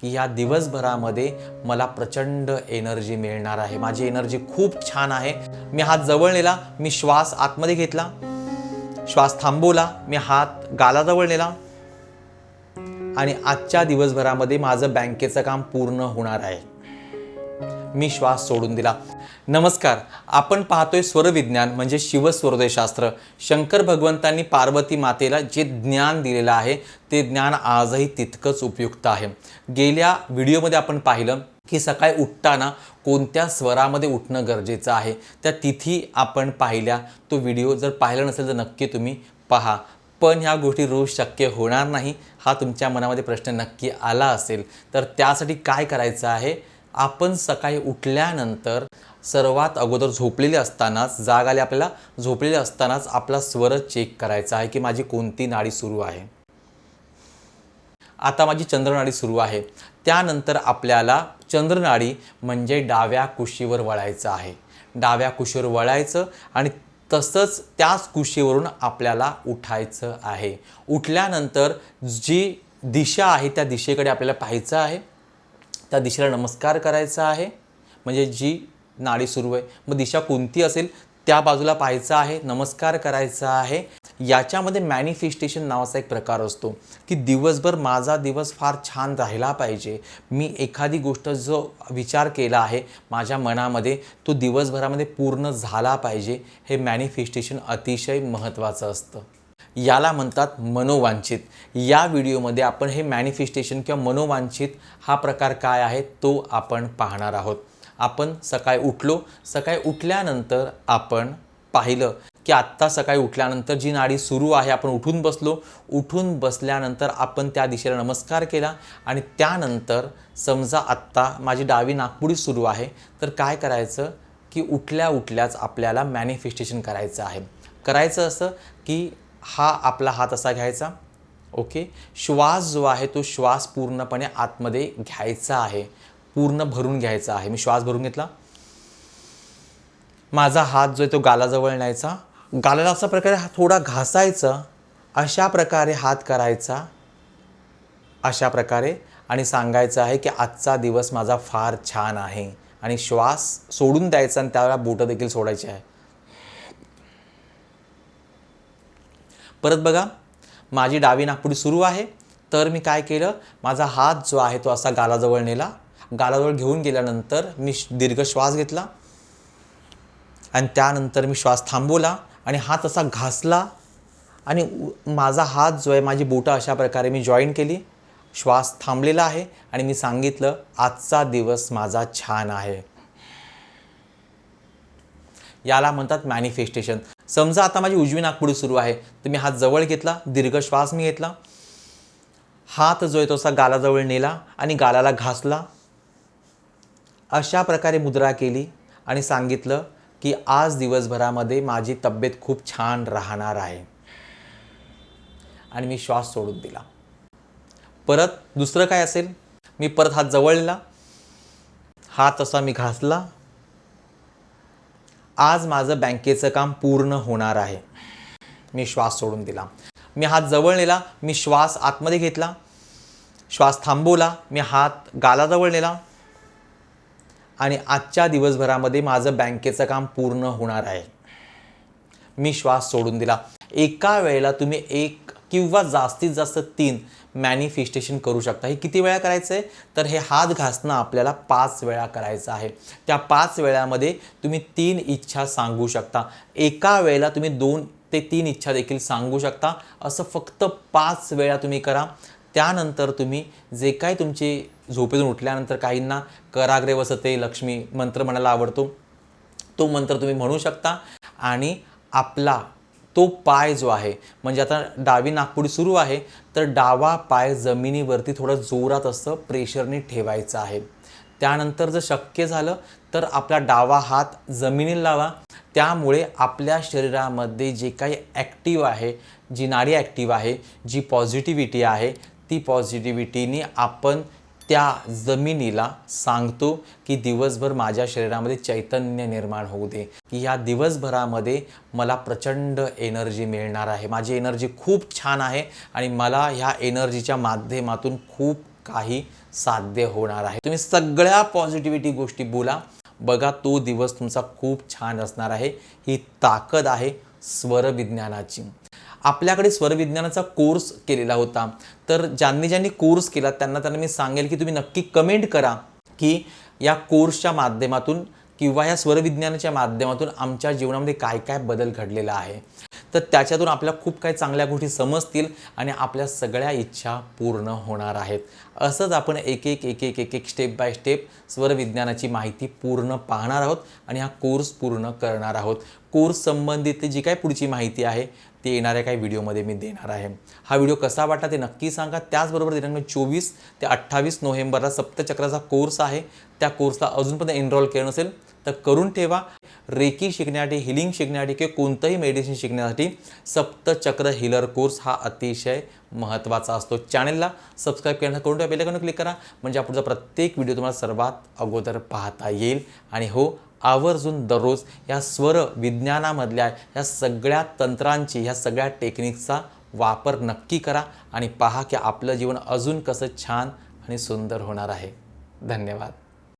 की ह्या दिवसभरामध्ये मला प्रचंड एनर्जी मिळणार आहे. माझी एनर्जी खूप छान आहे. मी हात जवळ नेला मी श्वास आतमध्ये घेतला. श्वास थांबवला मी हात गालाजवळ नेला. आणि आजच्या दिवसभरामध्ये माझं बँकेचं काम पूर्ण होणार आहे. मी श्वास सोडून दिला. नमस्कार आपण पाहतोय स्वरविज्ञान म्हणजे शिवस्वरोदयशास्त्र शंकर भगवंतांनी पार्वती मातेला जे ज्ञान दिलेलं आहे ते ज्ञान आजही तितकंच उपयुक्त आहे. गेल्या व्हिडिओमध्ये आपण पाहिलं की सकाळी उठताना कोणत्या स्वरामध्ये उठणं गरजेचं आहे त्या तिथी आपण पाहिल्या. तो व्हिडिओ जर पाहिला नसेल तर नक्की तुम्ही पहा. पण ह्या गोष्टी रोज शक्य होणार नाही हा तुमच्या मनामध्ये प्रश्न नक्की आला असेल. तर त्यासाठी काय करायचं आहे? आपण सकाळी उठल्यानंतर सर्वात अगोदर झोपलेले असतानाच जाग आली आपल्याला झोपलेले असतानाच आपला स्वर चेक करायचा आहे की माझी कोणती नाडी सुरू आहे. आता माझी चंद्रनाडी सुरू आहे. त्यानंतर आपल्याला चंद्रनाडी म्हणजे डाव्या कुशीवर वळायचं आहे. डाव्या कुशीवर वळायचं आणि तसंच त्याच कुशीवरून आपल्याला उठायचं आहे. उठल्यानंतर जी दिशा आहे त्या दिशेकडे आपल्याला पाहायचं आहे. त्या दिशेला नमस्कार करायचा आहे. म्हणजे जी नाडी सुरू आहे. मग दिशा कोणती असेल त्या बाजूला पाहायचं आहे. नमस्कार करायचा आहे. याच्यामध्ये मॅनिफेस्टेशन नावाचा एक प्रकार असतो की दिवसभर माझा दिवस फार छान राहिला पाहिजे. मी एखादी गोष्ट जो विचार केला आहे माझ्या मनामध्ये तो दिवसभरामध्ये पूर्ण झाला पाहिजे. हे मॅनिफेस्टेशन अतिशय महत्त्वाचं असतं. याला म्हणतात मनोवांछित. या व्हिडिओमध्ये आपण हे मॅनिफेस्टेशन किंवा मनोवांछित हा प्रकार काय आहे तो आपण पाहणार आहोत. आपण सकाळी उठलो. सकाळी उठल्यानंतर आपण पाहिलं की आत्ता सकाळी उठल्यानंतर जी नाडी सुरू आहे आपण उठून बसलो. उठून बसल्यानंतर आपण त्या दिशेला नमस्कार केला आणि त्यानंतर समजा आत्ता माझी डावी नागपुडी सुरू आहे तर काय करायचं की उठल्या उठल्याच आपल्याला मॅनिफेस्टेशन करायचं आहे. करायचं असं की हा आपला हात असा घ्यायचा. ओके श्वास जो आहे तो श्वास पूर्णपणे आतमध्ये घ्यायचा आहे. पूर्ण भरून घ्यायचा आहे. मी श्वास भरून घेतला. माझा हात जो आहे तो गालाजवळ न्यायचा. गालाला असा प्रकारे हा थोडा घासायचा. अशा प्रकारे हात करायचा. अशा प्रकारे. आणि सांगायचं आहे की आजचा दिवस माझा फार छान आहे. आणि श्वास सोडून द्यायचा आणि त्यावेळेला बोटं देखील सोडायची आहे. परत बघा माझी डावी नागपुडी सुरू आहे. तर मी काय केलं माझा हात जो आहे तो असा गालाजवळ नेला. गालाजवळ घेऊन गेल्यानंतर मी दीर्घ श्वास घेतला. आणि त्यानंतर मी श्वास थांबवला आणि हात असा घासला. आणि माझा हात जो आहे माझी बोटं अशा प्रकारे मी जॉईन केली. श्वास थांबलेला आहे आणि मी सांगितलं आजचा दिवस माझा छान आहे. याला म्हणतात मॅनिफेस्टेशन समजा आता माझी उजवी नागपुडी सुरू आहे. तर मी हात जवळ घेतला दीर्घ श्वास मी घेतला. हात जो आहे तसा गालाजवळ नेला आणि गालाला घासला. अशा प्रकारे मुद्रा केली आणि सांगितलं की आज दिवसभरामध्ये माझी तब्येत खूप छान राहणार आहे. आणि मी श्वास सोडून दिला. परत दुसरं काय असेल? मी परत हात जवळ नेला. हात असा मी घासला. आज माझं बँकेचं काम पूर्ण होणार आहे. मी श्वास सोडून दिला. मी हात जवळ नेला मी श्वास आतमध्ये घेतला श्वास थांबवला मी हात गालाजवळ नेला आणि आजच्या दिवसभरामध्ये माझं बँकेचं काम पूर्ण होणार आहे. मी श्वास सोडून दिला. एका वेळेला तुम्ही एक किंवा जास्तीत जास्त तीन मॅनिफेस्टेशन करू शकता. हे किती वेळा करायचं आहे तर हे हात घासणं आपल्याला पाच वेळा करायचं आहे. त्या पाच वेळामध्ये तुम्ही तीन इच्छा सांगू शकता. एका वेळेला तुम्ही दोन ते तीन इच्छा देखील सांगू शकता. असं फक्त पाच वेळा तुम्ही करा. त्यानंतर तुम्ही जे काही तुमची झोपेतून उठल्यानंतर काहींना कराग्रे वसते लक्ष्मी मंत्र म्हणायला आवडतो तो मंत्र तुम्ही म्हणू शकता. आणि आपला तो पाय जो आहे म्हणजे आता डावी नागपुडी सुरू आहे तर डावा पाय जमिनीवरती थोडं जोरात असं प्रेशरने ठेवायचं आहे. त्यानंतर जर शक्य झालं तर आपला डावा हात जमिनीला लावा. त्यामुळे आपल्या शरीरामध्ये जे काही ॲक्टिव्ह आहे जी नाडी ॲक्टिव्ह आहे जी पॉझिटिव्हिटी आहे ती पॉझिटिव्हिटीने आपण त्या जमिनीला सांगतो की दिवसभर माझ्या शरीरामध्ये चैतन्य निर्माण होऊ दे. की ह्या दिवसभरामध्ये मला प्रचंड एनर्जी मिळणार आहे. माझी एनर्जी खूप छान आहे आणि मला ह्या एनर्जीच्या माध्यमातून खूप काही साध्य होणार आहे. तुम्ही सगळ्या पॉझिटिव्हिटी गोष्टी बोला. बघा तो दिवस तुमचा खूप छान असणार आहे. ही ताकद आहे स्वरविज्ञानाची. आपल्याकडे स्वरविज्ञानाचा कोर्स केलेला होता. तर ज्यांनी ज्यांनी कोर्स केला त्यांना त्यांना मी सांगेल की तुम्ही नक्की कमेंट करा की या कोर्सच्या माध्यमातून किंवा या स्वरविज्ञानाच्या माध्यमातून आमच्या जीवनामध्ये काय काय बदल घडलेला आहे. तर त्याच्यातून आपल्याला खूप काही चांगल्या गोष्टी समजतील आणि आपल्या सगळ्या इच्छा पूर्ण होणार आहेत. असंच आपण एक एक एक एक एक एक स्टेप बाय स्टेप स्वरविज्ञानाची माहिती पूर्ण पाहणार आहोत आणि हा कोर्स पूर्ण करणार आहोत. कोर्स संबंधित जी काय पुढची माहिती आहे ती येणाऱ्या काही व्हिडिओमध्ये मी देणार आहे. हा व्हिडिओ कसा वाटला ते नक्की सांगा. त्याचबरोबर दिनांक चोवीस ते अठ्ठावीस नोव्हेंबरला सप्तचक्राचा कोर्स आहे. त्या कोर्सला अजूनपर्यंत एनरोल केलं नसेल तर करून ठेवा. रेकी शिकण्यासाठी हिलिंग शिकण्यासाठी किंवा कोणतंही मेडिसिन शिकण्यासाठी सप्तचक्र हिलर कोर्स हा अतिशय महत्त्वाचा असतो. चॅनलला सबस्क्राईब करण्यासाठी करून किंवा बेलकॉन क्लिक करा. म्हणजे पुढचा प्रत्येक व्हिडिओ तुम्हाला सर्वात अगोदर पाहता येईल. आणि हो आवर्जून दररोज या स्वर विज्ञानामधल्या या सगळ्या तंत्रांची ह्या सगळ्या टेक्निकचा वापर नक्की करा. आणि पहा की आपलं जीवन अजून कसं छान आणि सुंदर होणार आहे. धन्यवाद.